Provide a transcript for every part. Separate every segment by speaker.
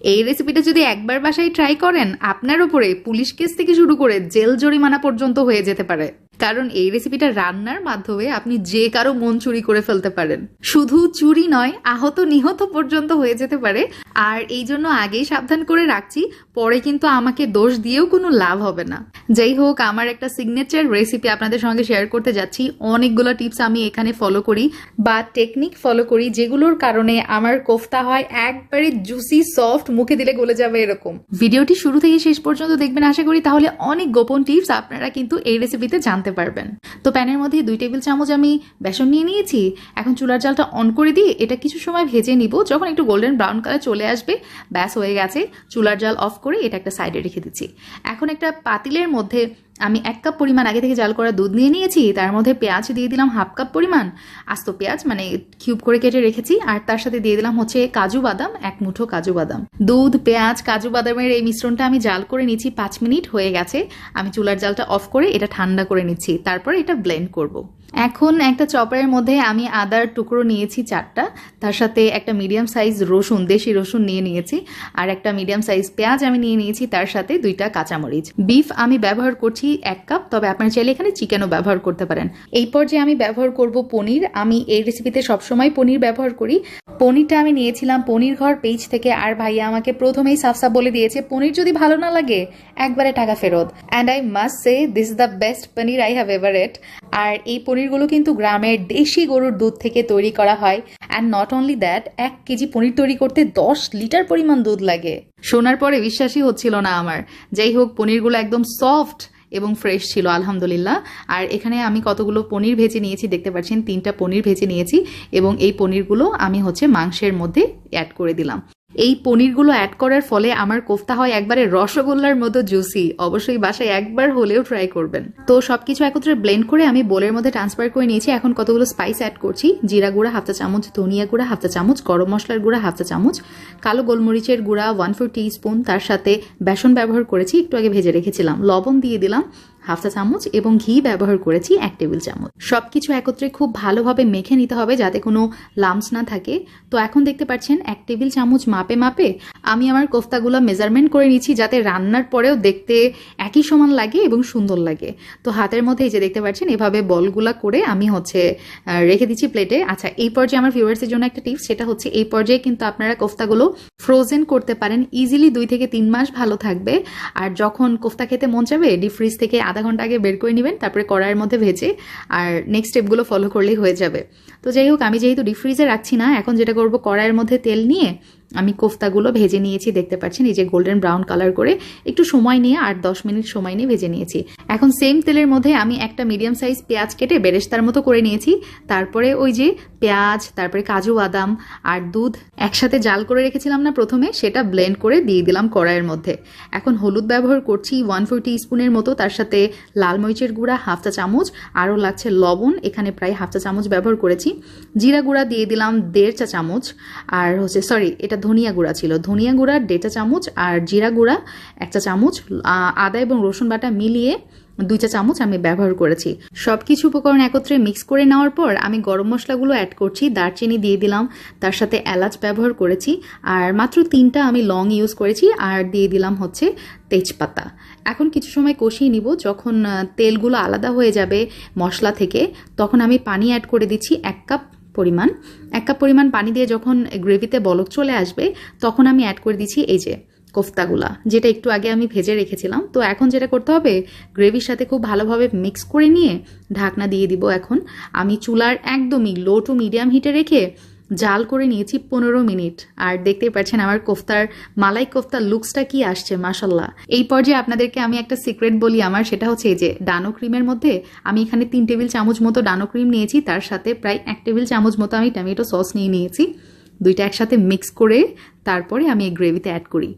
Speaker 1: এই রেসিপিটা যদি একবার বাসায় ট্রাই করেন, আপনার উপরে পুলিশ কেস থেকে শুরু করে জেল জরিমানা পর্যন্ত হয়ে যেতে পারে। কারণ এই রেসিপিটা রান্নার মাধ্যমে আপনি যে কারও মন চুরি করে ফেলতে পারেন। শুধু চুরি নয়, আহত নিহত পর্যন্ত হয়ে যেতে পারে। আর এই জন্য আগেই সাবধান করে রাখছি, পরে কিন্তু আমাকে দোষ দিয়েও কোনো লাভ হবে না। যাই হোক, আমার একটা সিগনেচার রেসিপি আপনাদের সঙ্গে শেয়ার করতে যাচ্ছি। অনেকগুলো টিপস আমি এখানে ফলো করি বা টেকনিক ফলো করি, যেগুলোর কারণে আমার কোফতা হয় একবারে জুসি সফট মুখে দিলে গলে যাবে এরকম। ভিডিওটি শুরু থেকে শেষ পর্যন্ত দেখবেন, আশা করি তাহলে অনেক গোপন টিপস আপনারা কিন্তু এই রেসিপিতে জানতে পারবেন। তো প্যানের মধ্যে দুই টেবিল চামচ আমি বেসন নিয়ে নিয়েছি। এখন চুলার জালটা অন করে দিয়ে এটা কিছু সময় ভেজে নিব। যখন একটু গোল্ডেন ব্রাউন কালার চলে আসবে, ব্যাস হয়ে গেছে। চুলার জাল অফ করে এটা একটা সাইডে রেখে দিচ্ছি। এখন একটা পাতিলের মধ্যে আমি এক কাপ পরিমাণ আগে থেকে জাল করা দুধ নিয়ে নিয়েছি, তার মধ্যে পেঁয়াজ দিয়ে দিলাম হাফ কাপ পরিমাণ। আস্ত পেঁয়াজ মানে কিউব করে কেটে রেখেছি, আর তার সাথে দিয়ে দিলাম হচ্ছে কাজু বাদাম, এক মুঠো কাজু বাদাম। দুধ, পেঁয়াজ, কাজু বাদামের এই মিশ্রণটা আমি জাল করে নিচ্ছি পাঁচ মিনিট, হয়ে গেছে। আমি চুলার জালটা অফ করে এটা ঠান্ডা করে নিচ্ছি, তারপর এটা ব্লেন্ড করব। এখন একটা চপারের মধ্যে আমি আদার টুকরো নিয়েছি চারটা। তার সাথে একটা মিডিয়াম সাইজ রসুন, দেশি রসুন নিয়ে নিয়েছি। আর একটা মিডিয়াম সাইজ পেঁয়াজ আমি নিয়ে নিয়েছি, তার সাথে দুইটা কাঁচামরিচ। বিফ আমি ব্যবহার করছি এক কাপ তবে আপনারা চাইলে এখানে চিকেনও ব্যবহার করতে পারেন। এই পর্যায়ে আমি ব্যবহার করব পনির। আমি এই রেসিপিতে সবসময় পনির ব্যবহার করি। পনিরটা আমি নিয়েছিলাম পনির ঘর পেজ থেকে, আর ভাইয়া আমাকে প্রথমেই সাফ সাফ বলে দিয়েছে, পনির যদি ভালো না লাগে, একবারে টাকা ফেরত। And I must say this the best paneer I have ever ate আর এই পনিরগুলো কিন্তু গ্রামের দেশি গরুর দুধ থেকে তৈরি করা হয়। অ্যান্ড নট অনলি দ্যাট এক কেজি পনির তৈরি করতে দশ লিটার পরিমাণ দুধ লাগে। শোনার পরে বিশ্বাসই হচ্ছিল না আমার। যাই হোক, পনিরগুলো একদম সফট এবং ফ্রেশ ছিল, আলহামদুলিল্লাহ। আর এখানে আমি কতগুলো পনির ভেজে নিয়েছি দেখতে পাচ্ছেন, তিনটা পনির ভেজে নিয়েছি এবং এই পনিরগুলো আমি হচ্ছে মাংসের মধ্যে অ্যাড করে দিলাম। এই পনিরগুলো অ্যাড করার ফলে আমার কোফতা হয় একবারে রসগোল্লার মতো জুসি অবশ্যই বাসায় একবার হলেও ট্রাই করবেন। তো সবকিছু একত্রে ব্লেন্ড করে আমি বোলের মধ্যে ট্রান্সফার করে নিয়েছি। এখন কতগুলো স্পাইস অ্যাড করছি? জিরা গুঁড়া হাফ চা চামচ, ধনিয়া গুঁড়া হাফ চা চামচ, গরম মশলার গুঁড়া হাফ চা চামচ, কালো গোলমরিচের গুঁড়া ওয়ান ফোর স্পুন তার সাথে বেসন ব্যবহার করেছি, একটু আগে ভেজে রেখেছিলাম। লবণ দিয়ে দিলাম। হাফ চা চামচ এবং ঘি ব্যবহার করেছি এক টেবিল চামচ। সবকিছু একত্রে খুব ভালোভাবে মেখে নিতে হবে যাতে কোনো লামস না থাকে। তো এখন দেখতে পাচ্ছেন, এক টেবিল চামচ মাপে মাপে আমি আমার কোফতাগুলো মেজারমেন্ট করে নিচ্ছি যাতে রান্নার পরেও দেখতে একই সমান লাগে এবং সুন্দর লাগে। তো হাতের মধ্যে এই যে দেখতে পাচ্ছেন, এভাবে বলগুলা করে আমি হচ্ছে রেখে দিচ্ছি প্লেটে। আচ্ছা এই পর্যায়ে আমার ভিউয়ার্সের জন্য একটা টিপস, সেটা হচ্ছে এই পর্যায়ে কিন্তু আপনারা কোফতাগুলো ফ্রোজেন করতে পারেন ইজিলি দুই থেকে তিন মাস ভালো থাকবে। আর যখন কোফতা খেতে মন যাবে ডিপ ফ্রিজ থেকে আধা ঘণ্টা আগে বের করে নেবেন, তারপরে কড়াইয়ের মধ্যে ভেজে আর নেক্সট স্টেপগুলো ফলো করলেই হয়ে যাবে। তো যাই হোক, আমি যেহেতু ডিপ ফ্রিজে রাখছি না, এখন যেটা করব, কড়াইয়ের মধ্যে তেল নিয়ে আমি কোফতাগুলো ভেজে নিয়েছি, দেখতে পাচ্ছেন, এই যে গোল্ডেন ব্রাউন কালার করে। একটু সময় নিয়ে আট দশ মিনিট সময় নিয়ে ভেজে নিয়েছি। এখন সেম তেলের মধ্যে আমি একটা মিডিয়াম সাইজ পেঁয়াজ কেটে বেরেস্তার মতো করে নিয়েছি। তারপরে ওই যে পেঁয়াজ, তারপরে কাজু বাদাম আর দুধ একসাথে জাল করে রেখেছিলাম না প্রথমে, সেটা ব্লেন্ড করে দিয়ে দিলাম কড়াইয়ের মধ্যে। এখন হলুদ ব্যবহার করছি ওয়ান ফোর স্পুনের মতো, তার সাথে লাল মরিচের গুঁড়া হাফ চা চামচ, আরও লাগছে লবণ, এখানে প্রায় হাফ চা চামচ ব্যবহার করেছি। জিরা গুঁড়া দিয়ে দিলাম দেড় চা চামচ, আর হচ্ছে সরি এটা ধনিয়া গুঁড়া ছিল। ধনিয়া গুঁড়া চা চামচ আর জিরা গুঁড়া একটা চামচ আদা এবং রসুন বাটা মিলিয়ে দুই চা চামচ আমি ব্যবহার করেছি। সব কিছু উপকরণ একত্রে মিক্স করে নেওয়ার পর আমি গরম মশলাগুলো অ্যাড করছি, দারচিনি দিয়ে দিলাম, তার সাথে এলাচ ব্যবহার করেছি, আর মাত্র তিনটা আমি লং ইউজ করেছি, আর দিয়ে দিলাম হচ্ছে তেজপাতা। এখন কিছু সময় কষিয়ে নিব, যখন তেলগুলো আলাদা হয়ে যাবে মশলা থেকে, তখন আমি পানি অ্যাড করে দিচ্ছি এক কাপ পরিমাণ। এক কাপ পরিমাণ পানি দিয়ে যখন গ্রেভিতে বলক চলে আসবে, তখন আমি অ্যাড করে দিচ্ছি এই যে কোফতাগুলা, যেটা একটু আগে আমি ভেজে রেখেছিলাম। তো এখন যেটা করতে হবে, গ্রেভির সাথে খুব ভালোভাবে মিক্স করে নিয়ে ঢাকনা দিয়ে দিব এখন। আমি চুলার একদমই লো টু মিডিয়াম হিটে রেখে জাল করে নিয়েছি পনেরো মিনিট। আর দেখতে পাচ্ছেন আমার কোফতার, মালাই কোফতার লুকসটা কি আসছে মাসাল্লাহ এই পর্যায়ে আপনাদেরকে আমি একটা সিক্রেট বলি আমার, সেটা হচ্ছে যে ডানো ক্রিমের মধ্যে আমি এখানে তিন টেবিল চামচ মতো ডানো ক্রিম নিয়েছি, তার সাথে প্রায় এক টেবিল চামচ মতো আমি টমেটো সস নিয়ে নিয়েছি। দুইটা একসাথে মিক্স করে তারপরে আমি এই গ্রেভিতে অ্যাড করি।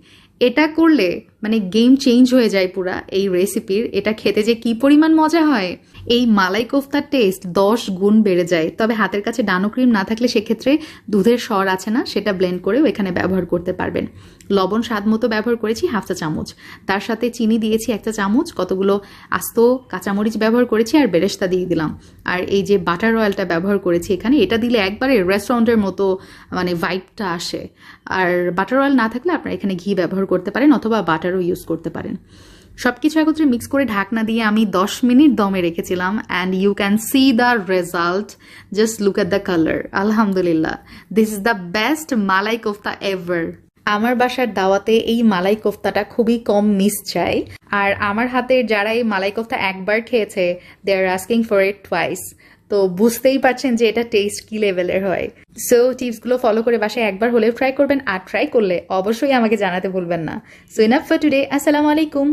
Speaker 1: এটা করলে মানে গেম চেঞ্জ হয়ে যায় পুরা এই রেসিপির এটা খেতে যে কি পরিমাণ মজা হয়। এই মালাই কোফতার টেস্ট দশ গুণ বেড়ে যায়। তবে হাতের কাছে ডানো ক্রিম না থাকলে সেক্ষেত্রে দুধের স্বর আছে না, সেটা ব্লেন্ড করেও এখানে ব্যবহার করতে পারবেন। লবণ স্বাদ মতো ব্যবহার করেছি হাফ চা চামচ। তার সাথে চিনি দিয়েছি একটা চামচ, কতগুলো আস্ত কাঁচামরিচ ব্যবহার করেছি আর বেরেস্তা দিয়ে দিলাম। আর এই যে বাটার অয়েলটা ব্যবহার করেছি এখানে, এটা দিলে একবারে রেস্টুরেন্টের মতো মানে ভাইবটা আসে। আর বাটার অয়েল না থাকলে আপনারা এখানে ঘি ব্যবহার করতে পারেন অথবা বাটারও ইউজ করতে পারেন। সব কিছু একত্রে মিক্স করে ঢাকনা দিয়ে আমি দশ মিনিট দমে রেখেছিলাম and you can see the result just look at the colour আলহামদুলিল্লাহ this is the best malai kofta ever আমার বাসার দাওয়াতে এই মালাই কোফতাটা খুবই কম মিস চাই। আর আমার হাতের যারা এই মালাই কোফতা একবার খেয়েছে they are asking for it twice তো বুঝতেই পারছেন যে এটা টেস্ট কি লেভেলের হয়। সো টিপসগুলো ফলো করে বাসায় একবার হলেও ট্রাই করবেন আর ট্রাই করলে অবশ্যই আমাকে জানাতে ভুলবেন না। সো ইনাফ ফর টুডে আসসালামু আলাইকুম।